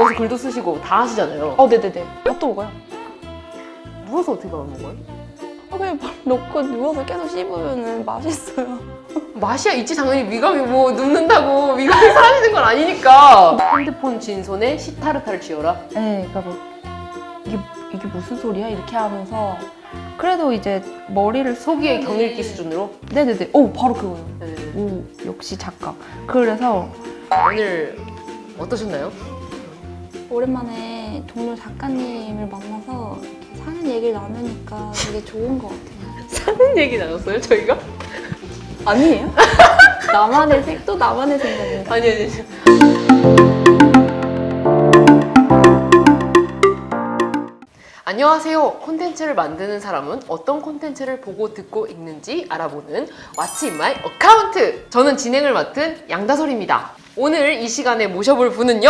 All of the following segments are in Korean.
누워서 글도 쓰시고 다 하시잖아요. 어, 네네네. 밥도 먹어요. 누워서 어떻게 밥을 먹어요? 어, 그냥 밥 넣고 누워서 계속 씹으면 맛있어요. 맛이야 있지 당연히 미각이 뭐 눕는다고 미각이 사라지는 건 아니니까. 핸드폰 쥔 손에 시타르타를 쥐어라. 네, 그러니까 뭐 이게 이게 무슨 소리야 이렇게 하면서 그래도 이제 머리를 쓰고- 경읽기 수준으로. 네네네. 오 바로 그거예요. 네. 오 역시 작가. 그래서 오늘 어떠셨나요? 오랜만에 동료 작가님을 만나서 이렇게 사는 얘기를 나누니까 되게 좋은 것 같아요. 사는 얘기 나눴어요 저희가? 아니에요? 나만의 생, 또 나만의 생각이에요. 아니 아니. 아니. 안녕하세요. 콘텐츠를 만드는 사람은 어떤 콘텐츠를 보고 듣고 읽는지 알아보는 in my account? 저는 진행을 맡은 양다솔입니다. 오늘 이 시간에 모셔볼 분은요,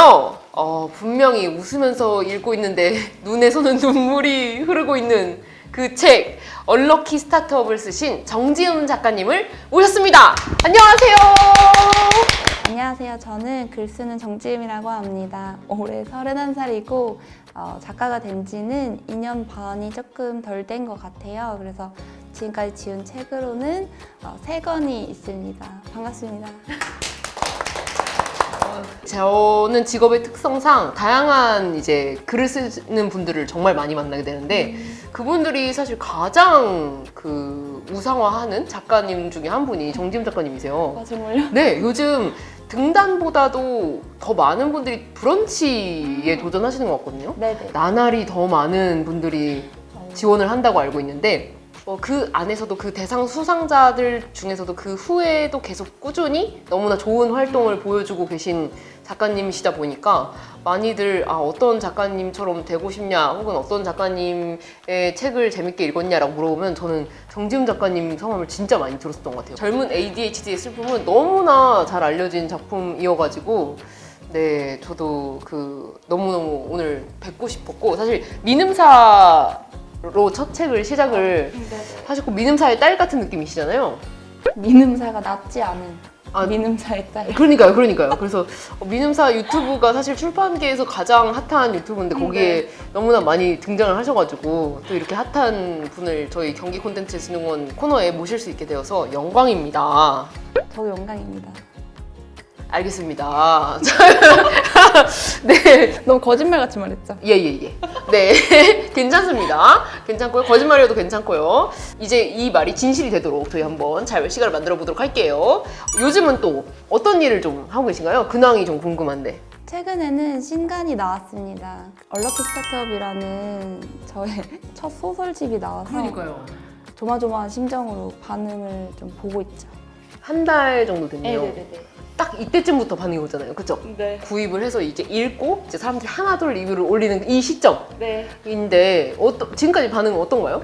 어, 분명히 웃으면서 읽고 있는데 눈에서는 눈물이 흐르고 있는 그 책, 얼럭키 스타트업을 쓰신 정지은 작가님을 모셨습니다. 안녕하세요. 안녕하세요. 저는 글 쓰는 정지음이라고 합니다. 올해 31살이고 어, 작가가 된 지는 2년 반이 조금 덜 된 것 같아요. 그래서 지금까지 지은 책으로는 어, 3권이 있습니다. 반갑습니다. 저는 직업의 특성상 다양한 이제 글을 쓰는 분들을 정말 많이 만나게 되는데 그분들이 사실 가장 그 우상화하는 작가님 중에 한 분이 정지훈 작가님이세요. 아, 정말요? 네, 요즘 등단보다도 더 많은 분들이 브런치에 도전하시는 것 같거든요. 네네. 나날이 더 많은 분들이 지원을 한다고 알고 있는데 어, 그 안에서도 그 대상 수상자들 중에서도 그 후에도 계속 꾸준히 너무나 좋은 활동을 보여주고 계신 작가님이시다 보니까 많이들 아, 어떤 작가님처럼 되고 싶냐 혹은 어떤 작가님의 책을 재밌게 읽었냐라고 물어보면 저는 정지훈 작가님 성함을 진짜 많이 들었었던 것 같아요. 젊은 ADHD의 슬픔은 너무나 잘 알려진 작품이어가지고 네, 저도 그 너무너무 오늘 뵙고 싶었고 사실 민음사 로 첫 책을 시작을 하셨고 민음사의 딸 같은 느낌이시잖아요. 민음사가 낫지 않은 아, 민음사의 딸. 그러니까요, 그러니까요. 그래서 민음사 유튜브가 사실 출판계에서 가장 핫한 유튜브인데 거기에 너무나 많이 등장을 하셔가지고 또 이렇게 핫한 분을 저희 경기 콘텐츠 진흥원 코너에 모실 수 있게 되어서 영광입니다. 저도 영광입니다. 알겠습니다. 네, 너무 거짓말같이 말했죠? 예, 예, 예. 네, 괜찮습니다. 괜찮고요. 거짓말이어도 괜찮고요. 이제 이 말이 진실이 되도록 저희 한번 잘 시간을 만들어 보도록 할게요. 요즘은 또 어떤 일을 좀 하고 계신가요? 근황이 좀 궁금한데. 최근에는 신간이 나왔습니다. 얼럭키 스타트업이라는 저의 첫 소설집이 나와서 조마조마한 심정으로 반응을 좀 보고 있죠. 한 달 정도 됐네요. 네네네. 딱 이때쯤부터 반응이 오잖아요. 그쵸? 네. 구입을 해서 이제 읽고 이제 사람들이 하나둘 리뷰를 올리는 이 시점인데 네. 어떠, 지금까지 반응은 어떤가요?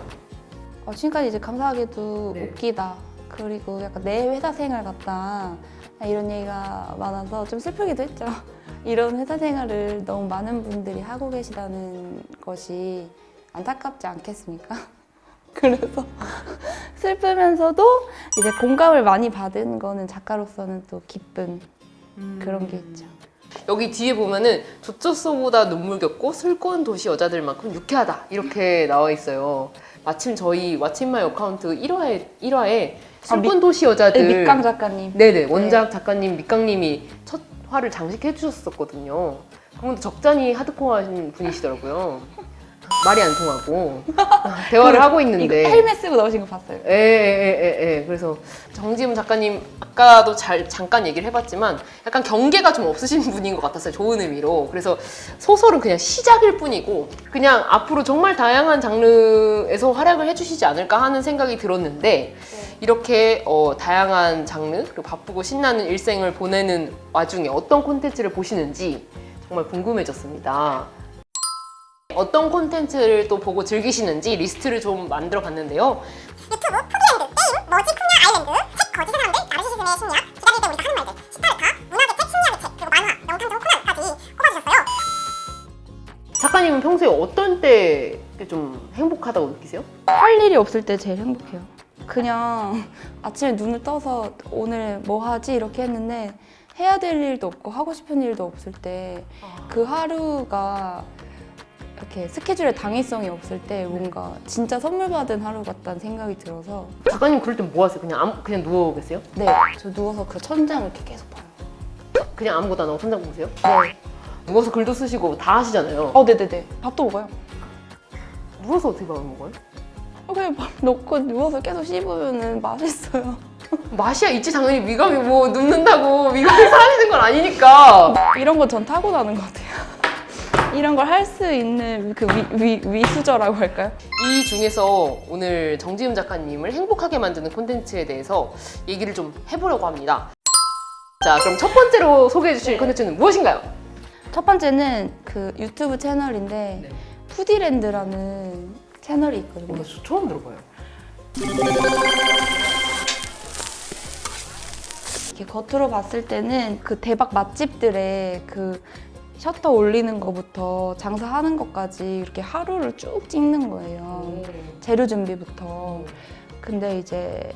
어, 지금까지 이제 감사하게도 네. 웃기다. 그리고 약간 내 회사 생활 같다. 이런 얘기가 많아서 좀 슬프기도 했죠. 이런 회사 생활을 너무 많은 분들이 하고 계시다는 것이 안타깝지 않겠습니까? 그래서 슬프면서도 이제 공감을 많이 받은 거는 작가로서는 또 기쁜 그런 게 있죠. 여기 뒤에 보면은 조초소보다 눈물겹고 슬픈 도시 여자들만큼 유쾌하다 이렇게 나와 있어요. 마침 저희 왓츠마이 어카운트 1화에 1화에 슬픈 아, 미- 도시 여자들 네, 밑강 작가님. 네네 원작 작가님 밑강님이 첫 화를 장식해 주셨었거든요. 그분도 적잖이 하드코어하신 분이시더라고요. 말이 안 통하고. 대화를 하고 있는데. 헬멧 쓰고 나오신 거 봤어요. 예예예예 그래서 정지훈 작가님 아까도 잘 잠깐 얘기를 해봤지만 약간 경계가 좀 없으신 분인 것 같았어요 좋은 의미로. 그래서 소설은 그냥 시작일 뿐이고 그냥 앞으로 정말 다양한 장르에서 활약을 해주시지 않을까 하는 생각이 들었는데 이렇게 어, 다양한 장르 그리고 바쁘고 신나는 일생을 보내는 와중에 어떤 콘텐츠를 보시는지 정말 궁금해졌습니다. 어떤 콘텐츠를 또 보고 즐기시는지 리스트를 좀 만들어 봤는데요. 유튜브, 푸드랜드, 게임, 머지, 풍냐, 아일랜드, 책, 거짓의 사람들, 나르시시즘의 심리학, 기다릴 때 우리가 하는 말들, 시타르타, 문학의 책, 심리학의 책, 그리고 만화, 명탐정 코난까지 꼽아주셨어요. 작가님은 평소에 어떤 때 좀 행복하다고 느끼세요? 할 일이 없을 때 제일 행복해요. 그냥 아침에 눈을 떠서 오늘 뭐 하지 이렇게 했는데 해야 될 일도 없고 하고 싶은 일도 없을 때 아. 그 하루가 이렇게 스케줄에 당위성이 없을 때 뭔가 진짜 선물 받은 하루 같다는 생각이 들어서 작가님 그럴 땐 뭐 하세요? 그냥 아무, 그냥 누워 계세요? 네, 저 누워서 그 천장을 이렇게 계속 봐요. 그냥 아무것도 안 하고 천장 보세요? 네. 누워서 글도 쓰시고 다 하시잖아요. 어, 네네네. 밥도 먹어요. 누워서 어떻게 밥을 먹어요? 어, 그냥 밥 넣고 누워서 계속 씹으면 맛있어요. 맛이야 있지 당연히 미각이 뭐 눕는다고 미각이 사라지는 건 아니니까. 이런 건 전 타고나는 것 같아요. 이런 걸 할 수 있는 그 위, 위, 위수저라고 할까요? 이 중에서 오늘 정지음 작가님을 행복하게 만드는 콘텐츠에 대해서 얘기를 좀 해보려고 합니다. 자, 그럼 첫 번째로 소개해 주실 콘텐츠는 무엇인가요? 첫 번째는 그 유튜브 채널인데 네. 푸디랜드라는 채널이 있거든요. 어, 저 처음 들어봐요. 이렇게 겉으로 봤을 때는 그 대박 맛집들의 그 셔터 올리는 것부터 장사하는 것까지 이렇게 하루를 쭉 찍는 거예요. 재료 준비부터. 근데 이제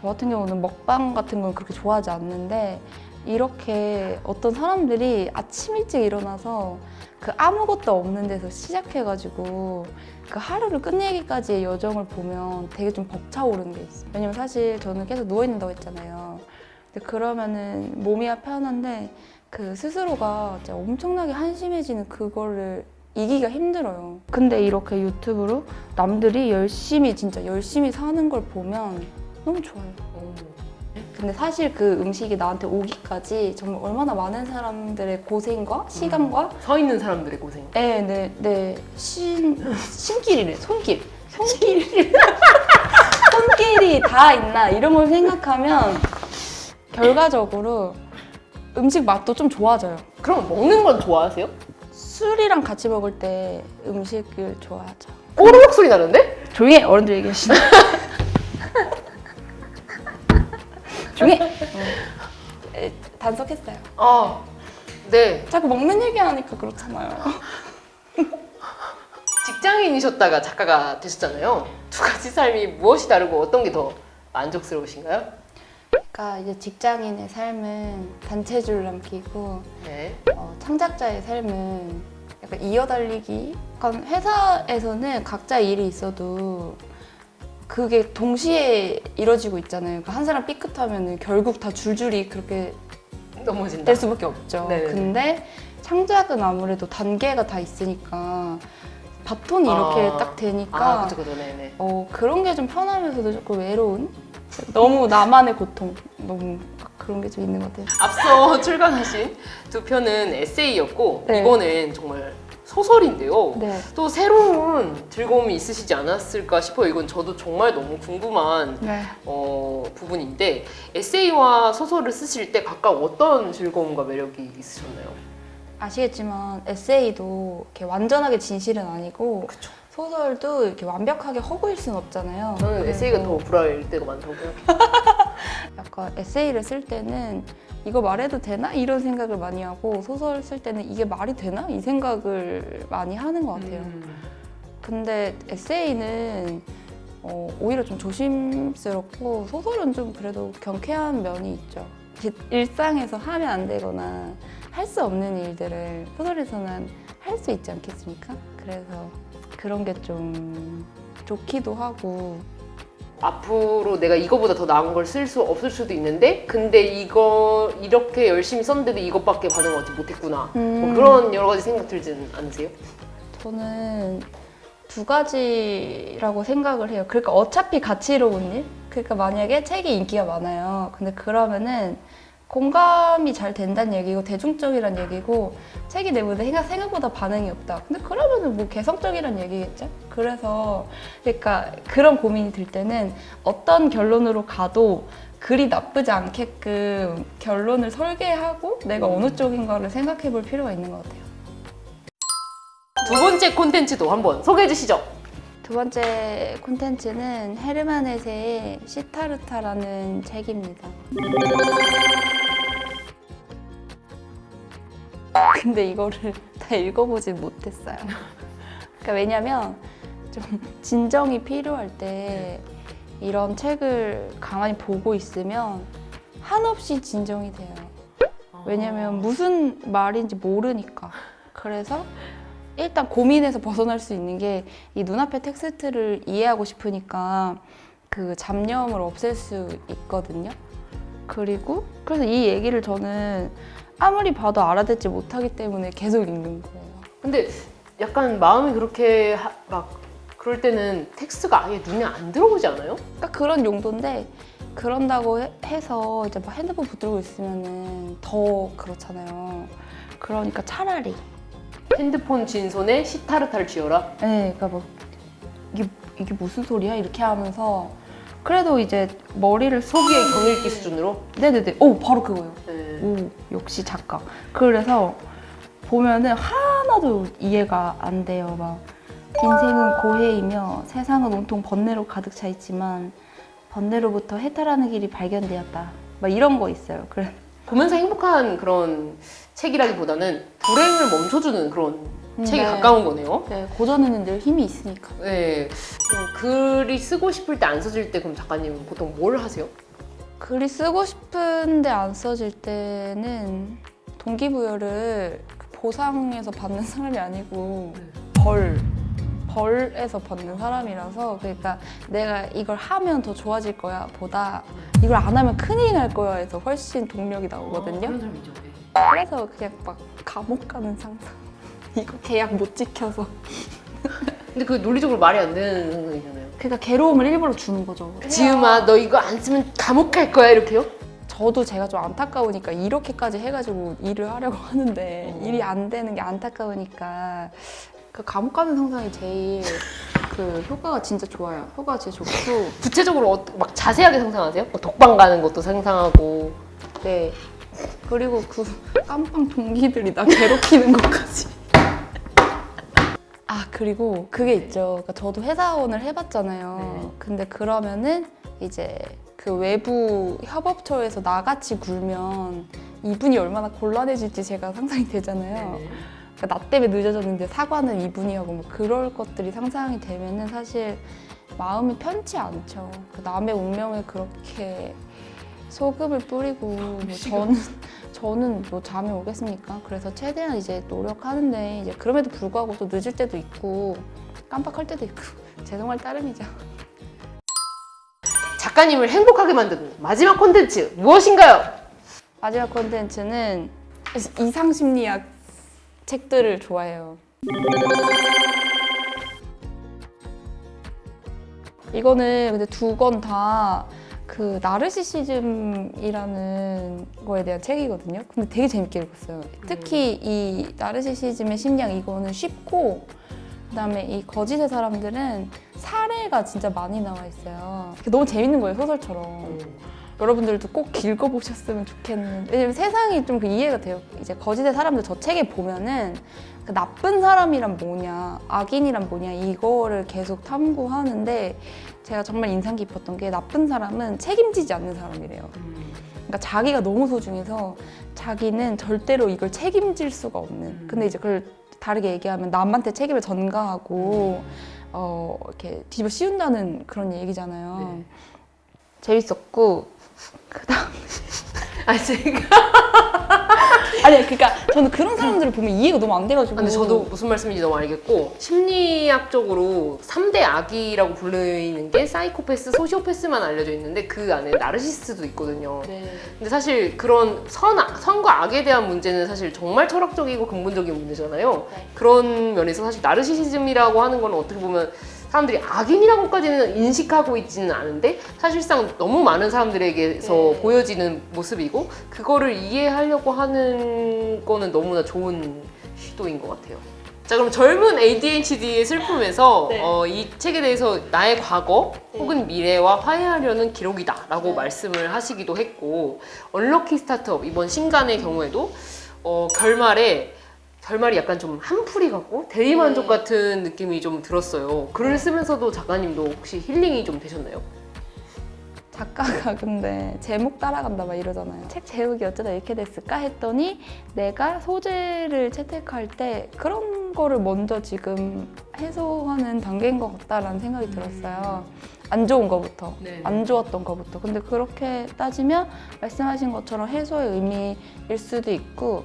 저 같은 경우는 먹방 같은 건 그렇게 좋아하지 않는데 이렇게 어떤 사람들이 아침 일찍 일어나서 그 아무것도 없는 데서 시작해가지고 그 하루를 끝내기까지의 여정을 보면 되게 좀 벅차오르는 게 있어요. 왜냐면 사실 저는 계속 누워있는다고 했잖아요. 근데 그러면은 몸이야 편한데 그 스스로가 진짜 엄청나게 한심해지는 그거를 이기기가 힘들어요. 근데 이렇게 유튜브로 남들이 열심히 진짜 열심히 사는 걸 보면 너무 좋아요. 근데 사실 그 음식이 나한테 오기까지 정말 얼마나 많은 사람들의 고생과 시간과 서 있는 사람들의 고생. 네, 네, 네. 신, 신길이래. 손길. 손길. 손길이 다 있나 이런 걸 생각하면 결과적으로 음식 맛도 좀 좋아져요. 그럼 먹는 건 좋아하세요? 술이랑 같이 먹을 때 음식을 좋아하죠. 꼬르륵 소리 나는데? 조용히 해. 어른들 얘기하시네. 조용히 해. 에, 단속했어요. 아, 네. 자꾸 먹는 얘기하니까 그렇잖아요. 직장인이셨다가 작가가 되셨잖아요. 두 가지 삶이 무엇이 다르고 어떤 게 더 만족스러우신가요? 그러니까 이제 직장인의 삶은 단체줄 남기고 네. 어, 창작자의 삶은 약간 이어달리기. 약간 회사에서는 각자 일이 있어도 그게 동시에 이루어지고 있잖아요. 그러니까 한 사람 삐끗하면 결국 다 줄줄이 그렇게 넘어진다. 될 수밖에 없죠. 네네네. 근데 창작은 아무래도 단계가 다 있으니까 바톤이 이렇게 아. 딱 되니까 아, 그죠, 그죠, 네네. 어, 그런 게 좀 편하면서도 조금 외로운? 너무 나만의 고통. 너무 그런 게 좀 있는 것 같아요. 앞서 출간하신 두 편은 에세이였고 네. 이거는 정말 소설인데요. 네. 또 새로운 즐거움이 있으시지 않았을까 싶어요. 이건 저도 정말 너무 궁금한 네. 어, 부분인데 에세이와 소설을 쓰실 때 각각 어떤 즐거움과 매력이 있으셨나요? 아시겠지만 에세이도 이렇게 완전하게 진실은 아니고 그쵸. 소설도 이렇게 완벽하게 허구일 순 없잖아요. 저는 에세이가 더 불화일 때가 많다고요. 약간 에세이를 쓸 때는 이거 말해도 되나 이런 생각을 많이 하고 소설 쓸 때는 이게 말이 되나 이 생각을 많이 하는 것 같아요. 음. 근데 에세이는 어, 오히려 좀 조심스럽고 소설은 좀 그래도 경쾌한 면이 있죠. 일상에서 하면 안 되거나 할 수 없는 일들을 소설에서는 할 수 있지 않겠습니까? 그래서 그런 게 좀 좋기도 하고 앞으로 내가 이거보다 더 나은 걸 쓸 수 없을 수도 있는데 근데 이거 이렇게 열심히 썼는데도 이것밖에 반응 얻지 못했구나 뭐 음. 그런 여러 가지 생각 들진 않으세요? 저는 두 가지라고 생각을 해요. 그러니까 어차피 가치로운 일? 그러니까 만약에 책이 인기가 많아요. 근데 그러면은 공감이 잘 된다는 얘기고 대중적이란 얘기고 책이 내보다 생각, 생각보다 반응이 없다. 근데 그러면은 뭐 개성적이란 얘기겠죠? 그래서 그러니까 그런 고민이 들 때는 어떤 결론으로 가도 글이 나쁘지 않게끔 결론을 설계하고 내가 어느 쪽인가를 생각해 볼 필요가 있는 것 같아요. 두 번째 콘텐츠도 한번 소개해 주시죠. 두 번째 콘텐츠는 헤르만 헤세의 시타르타라는 책입니다. 근데 이거를 다 읽어보진 못했어요. 그러니까 왜냐면 좀 진정이 필요할 때 이런 책을 가만히 보고 있으면 한없이 진정이 돼요. 왜냐면 무슨 말인지 모르니까. 그래서 일단 고민에서 벗어날 수 있는 게 이 눈앞의 텍스트를 이해하고 싶으니까 그 잡념을 없앨 수 있거든요. 그리고 그래서 이 얘기를 저는 아무리 봐도 알아듣지 못하기 때문에 계속 읽는 거예요. 근데 약간 마음이 그렇게 하- 막 그럴 때는 텍스트가 아예 눈에 안 들어오지 않아요? 그러니까 그런 용도인데 그런다고 해- 해서 이제 막 핸드폰 붙들고 있으면은 더 그렇잖아요. 그러니까 차라리 핸드폰 진 손에 시타르타를 쥐어라. 네, 그러니까 뭐 이게 이게 무슨 소리야 이렇게 하면서 그래도 이제 머리를 쏙- 경읽기 수준으로. 네네네. 오 바로 그거예요. 네. 오 역시 작가. 그래서 보면은 하나도 이해가 안 돼요. 막 인생은 고해이며 세상은 온통 번뇌로 가득 차 있지만 번뇌로부터 해탈하는 길이 발견되었다. 막 이런 거 있어요. 그래. 보면서 행복한 그런 책이라기보다는 불행을 멈춰주는 그런 책에 네. 가까운 거네요. 네, 고전에는 늘 힘이 있으니까. 네. 그럼 글이 쓰고 싶을 때 안 써질 때 그럼 작가님은 보통 뭘 하세요? 글이 쓰고 싶은데 안 써질 때는 동기부여를 보상에서 받는 사람이 아니고 벌 벌에서 받는 사람이라서 그러니까 내가 이걸 하면 더 좋아질 거야 보다 이걸 안 하면 큰일 날 거야 해서 훨씬 동력이 나오거든요 사람이죠. 그래서 그냥 막 감옥 가는 상상 이거 계약 못 지켜서 근데 그 논리적으로 말이 안 되는 상상이잖아요. 그러니까 괴로움을 일부러 주는 거죠 지음아, 너 이거 안 쓰면 감옥 갈 거야 이렇게요? 저도 제가 좀 안타까우니까 이렇게까지 해가지고 일을 하려고 하는데 어. 일이 안 되는 게 안타까우니까 그 감옥 가는 상상이 제일 그 효과가 진짜 좋아요. 효과가 진짜 좋고 구체적으로 어- 막 자세하게 상상하세요? 뭐 독방 가는 것도 상상하고. 네 그리고 그 깜빵 동기들이 나 괴롭히는 것까지. 아 그리고 그게 있죠. 그러니까 저도 회사원을 해봤잖아요. 네. 근데 그러면은 이제 그 외부 협업처에서 나같이 굴면 이분이 얼마나 곤란해질지 제가 상상이 되잖아요. 그러니까 나 때문에 늦어졌는데 사과는 이분이 하고 뭐 그럴 것들이 상상이 되면은 사실 마음이 편치 않죠. 그 남의 운명에 그렇게 소금을 뿌리고 뭐 저는 저는 뭐 잠이 오겠습니까? 그래서 최대한 이제 노력하는데 이제 그럼에도 불구하고 또 늦을 때도 있고 깜빡할 때도 있고 죄송할 따름이죠. 작가님을 행복하게 만드는 마지막 콘텐츠 무엇인가요? 마지막 콘텐츠는 이상 심리학 책들을 좋아해요. 이거는 근데 두 권 다 그 나르시시즘이라는 거에 대한 책이거든요. 근데 되게 재밌게 읽었어요. 특히 이 나르시시즘의 심리학 이거는 쉽고 그다음에 이 거짓의 사람들은 사례가 진짜 많이 나와 있어요. 너무 재밌는 거예요 소설처럼. 여러분들도 꼭 읽어보셨으면 좋겠는. 왜냐면 세상이 좀 그 이해가 돼요. 이제 거짓의 사람들 저 책에 보면은 그 나쁜 사람이란 뭐냐, 악인이란 뭐냐 이거를 계속 탐구하는데 제가 정말 인상 깊었던 게 나쁜 사람은 책임지지 않는 사람이래요. 그러니까 자기가 너무 소중해서 자기는 절대로 이걸 책임질 수가 없는. 근데 이제 그걸 다르게 얘기하면 남한테 책임을 전가하고 어 이렇게 뒤집어 씌운다는 그런 얘기잖아요. 네. 재밌었고 그다음 아 제가 아니 그러니까 저는 그런 사람들을 보면 이해가 너무 안 돼가지고 근데 저도 무슨 말씀인지 너무 알겠고 심리학적으로 3대 악이라고 불리는 게 사이코패스, 소시오패스만 알려져 있는데 그 안에 나르시스트도 있거든요. 네. 근데 사실 그런 선, 선과 악에 대한 문제는 사실 정말 철학적이고 근본적인 문제잖아요. 네. 그런 면에서 사실 나르시시즘이라고 하는 건 어떻게 보면 사람들이 악인이라고까지는 인식하고 있지는 않은데 사실상 너무 많은 사람들에게서 네. 보여지는 모습이고 그거를 이해하려고 하는 거는 너무나 좋은 시도인 것 같아요. 자 그럼 젊은 ADHD의 슬픔에서 네. 어, 이 책에 대해서 나의 과거 네. 혹은 미래와 화해하려는 기록이다 라고 네. 말씀을 하시기도 했고 언럭키 스타트업 이번 신간의 경우에도 어, 결말에 결말이 약간 좀 한풀이 같고 대리만족 네. 같은 느낌이 좀 들었어요. 글을 쓰면서도 작가님도 혹시 힐링이 좀 되셨나요? 작가가 근데 제목 따라간다 막 이러잖아요. 책 제목이 어쩌다 이렇게 됐을까 했더니 내가 소재를 채택할 때 그런 거를 먼저 지금 해소하는 단계인 것 같다라는 생각이 들었어요. 안 좋은 거부터 네. 안 좋았던 거부터 근데 그렇게 따지면 말씀하신 것처럼 해소의 의미일 수도 있고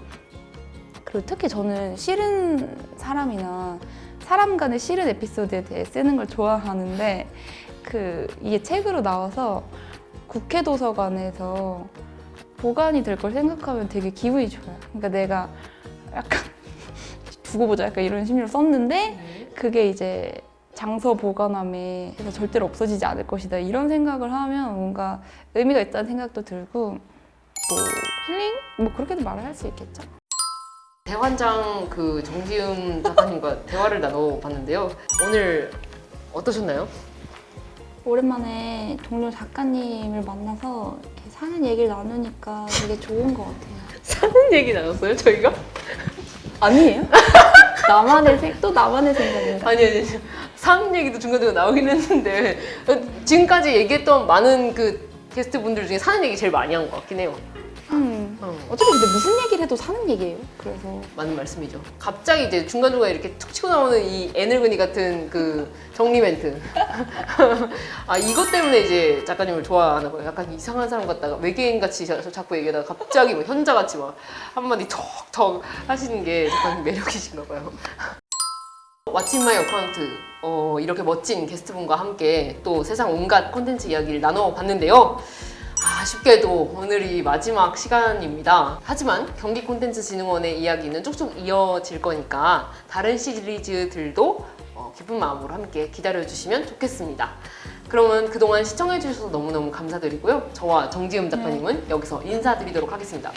그리고 특히 저는 싫은 사람이나 사람 간의 싫은 에피소드에 대해 쓰는 걸 좋아하는데 그 이게 책으로 나와서 국회 도서관에서 보관이 될 걸 생각하면 되게 기분이 좋아요. 그러니까 내가 약간 두고 보자 약간 이런 심리로 썼는데 그게 이제 장서 보관함에 그래서 절대로 없어지지 않을 것이다 이런 생각을 하면 뭔가 의미가 있다는 생각도 들고 뭐 힐링 뭐 그렇게도 말을 할 수 있겠죠. 대환장 그 정지음 작가님과 대화를 나눠봤는데요. 오늘 어떠셨나요? 오랜만에 동료 작가님을 만나서 이렇게 사는 얘기를 나누니까 되게 좋은 것 같아요. 사는 얘기 나눴어요, 저희가? 아니에요? 나만의 생, 또 나만의 생각인가? 아니, 아니, 아니. 사는 얘기도 중간중간 나오긴 했는데, 지금까지 얘기했던 많은 그 게스트 분들 중에 사는 얘기 제일 많이 한 것 같긴 해요. 어차피 근데 무슨 얘기를 해도 사는 얘기예요. 그래서 맞는 말씀이죠. 갑자기 이제 중간중간에 이렇게 툭 치고 나오는 이 애늙은이 같은 그 정리 멘트. 아, 이것 때문에 이제 작가님을 좋아하는 거예요. 약간 이상한 사람 같다가 외계인 같이 자- 자꾸 얘기하다가 갑자기 뭐 현자 같이 막 한마디 톡톡 하시는 게 작가님 매력이신가 봐요. 왓츠인마이 어카운트 어, 이렇게 멋진 게스트분과 함께 또 세상 온갖 콘텐츠 이야기를 나눠 봤는데요. 아쉽게도 오늘이 마지막 시간입니다. 하지만 경기 콘텐츠 진흥원의 이야기는 쭉쭉 이어질 거니까 다른 시리즈들도 어, 기쁜 마음으로 함께 기다려주시면 좋겠습니다. 그러면 그동안 시청해주셔서 너무너무 감사드리고요. 저와 정지음 작가님은 여기서 인사드리도록 하겠습니다.